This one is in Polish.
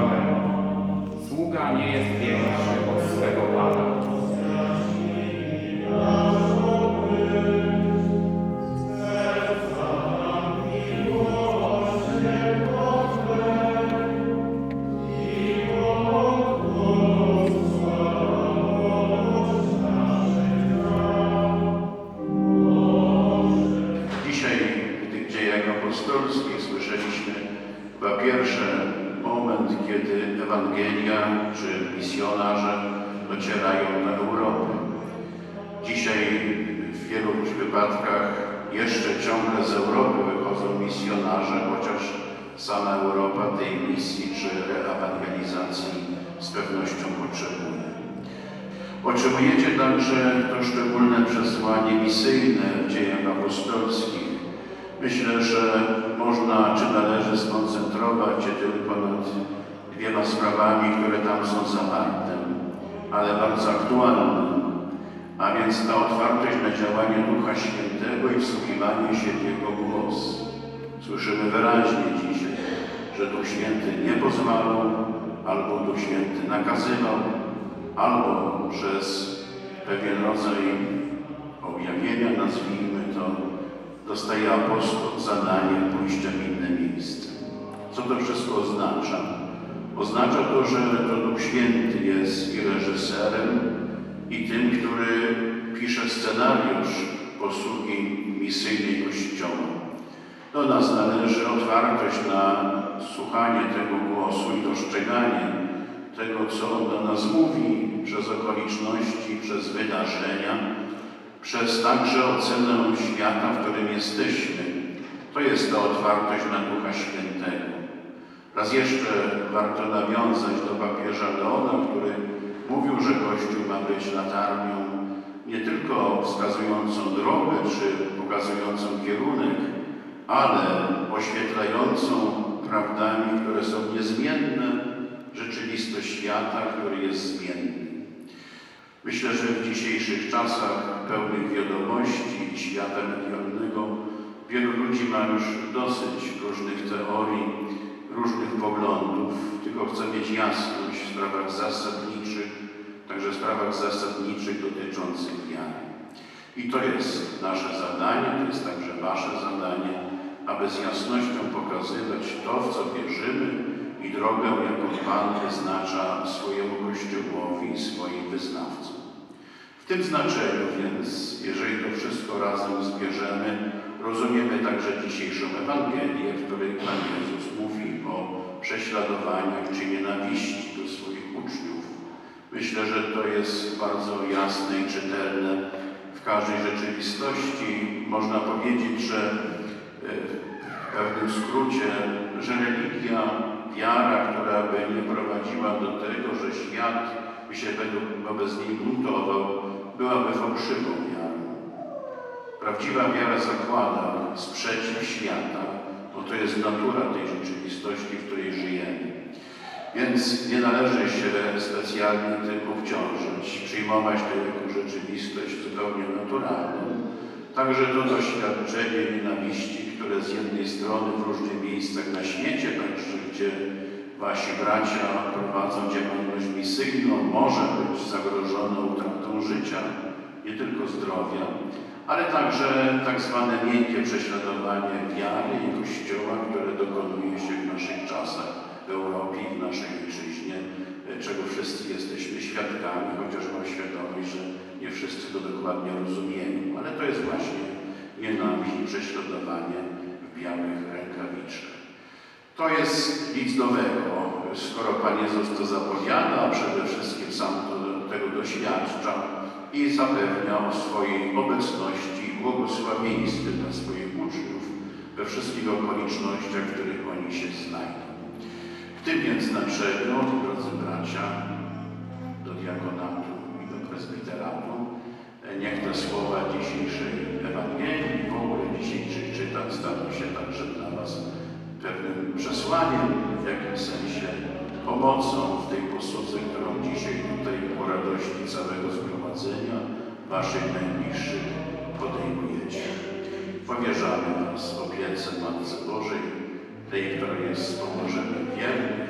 powiedziałem, sługa nie jest większa. Wielu wypadkach jeszcze ciągle z Europy wychodzą misjonarze, chociaż sama Europa tej misji czy reewangelizacji z pewnością potrzebuje. Otrzymujecie także to szczególne przesłanie misyjne w dziejach apostolskich. Myślę, że można czy należy skoncentrować się tylko nad dwiema sprawami, które tam są zawarte, ale bardzo aktualne. A więc ta otwartość na działanie Ducha Świętego i wsłuchiwanie się w Jego głos. Słyszymy wyraźnie dzisiaj, że Duch Święty nie pozwalał, albo Duch Święty nakazywał, albo przez pewien rodzaj objawienia, nazwijmy to, dostaje apostoł zadanie pójścia w inne miejsce. Co to wszystko oznacza? Oznacza to, że to Duch Święty jest i reżyserem, i tym, który pisze scenariusz posługi misyjnej Kościoła. Do nas należy otwartość na słuchanie tego głosu i dostrzeganie tego, co On do nas mówi przez okoliczności, przez wydarzenia, przez także ocenę świata, w którym jesteśmy. To jest ta otwartość na Ducha Świętego. Raz jeszcze warto nawiązać do papieża Leona, który mówił, że Kościół ma być latarnią nie tylko wskazującą drogę czy pokazującą kierunek, ale oświetlającą prawdami, które są niezmienne, rzeczywistość świata, który jest zmienny. Myślę, że w dzisiejszych czasach pełnych wiadomości i świata medialnego wielu ludzi ma już dosyć różnych teorii, różnych poglądów, tylko chce mieć jasność w sprawach zasadniczych, także w sprawach zasadniczych dotyczących wiary. I to jest nasze zadanie, to jest także Wasze zadanie, aby z jasnością pokazywać to, w co wierzymy i drogę, jaką Pan wyznacza swojemu Kościołowi i swoim wyznawcom. W tym znaczeniu więc, jeżeli to wszystko razem zbierzemy, rozumiemy także dzisiejszą Ewangelię, w której Pan Jezus mówi o prześladowaniach czy nienawiści do swoich uczniów. Myślę, że to jest bardzo jasne i czytelne w każdej rzeczywistości. Można powiedzieć, że e, w pewnym skrócie, że religia, wiara, która by nie prowadziła do tego, że świat by się wobec niej buntował, byłaby fałszywą wiarą. Prawdziwa wiara zakłada sprzeciw świata, bo to jest natura tej rzeczywistości, w której żyjemy. Więc nie należy się specjalnie tym obciążyć, przyjmować to jako rzeczywistość zupełnie naturalną. Także to doświadczenie nienawiści, które z jednej strony w różnych miejscach na świecie, także gdzie wasi bracia prowadzą działalność misyjną, może być zagrożone utratą życia, nie tylko zdrowia, ale także tak zwane miękkie prześladowanie wiary i Kościoła, które dokonuje się w naszych czasach w Europie i w naszej ojczyźnie, e, czego wszyscy jesteśmy świadkami, chociaż mam świadomość, że nie wszyscy to dokładnie rozumieją. Ale to jest właśnie nienawiść i prześladowanie w białych rękawiczkach. To jest nic nowego, skoro Pan Jezus to zapowiada, a przede wszystkim sam to, tego doświadcza i zapewnia o swojej obecności i błogosławieństwie dla swoich uczniów we wszystkich okolicznościach, w których oni się znajdą. W tym więc znaczeniu, drodzy bracia, do diakonatu i do prezbiteratu, niech te słowa dzisiejszej Ewangelii w ogóle dzisiejszych czytań staną się także dla Was pewnym przesłaniem, w jakimś sensie pomocą w tej posłudze, którą dzisiaj tutaj po radości całego zgromadzenia Waszych najbliższych podejmujecie. Powierzamy Was opiece Matce Bożej, tej, która jest wspomożeniem wiernych,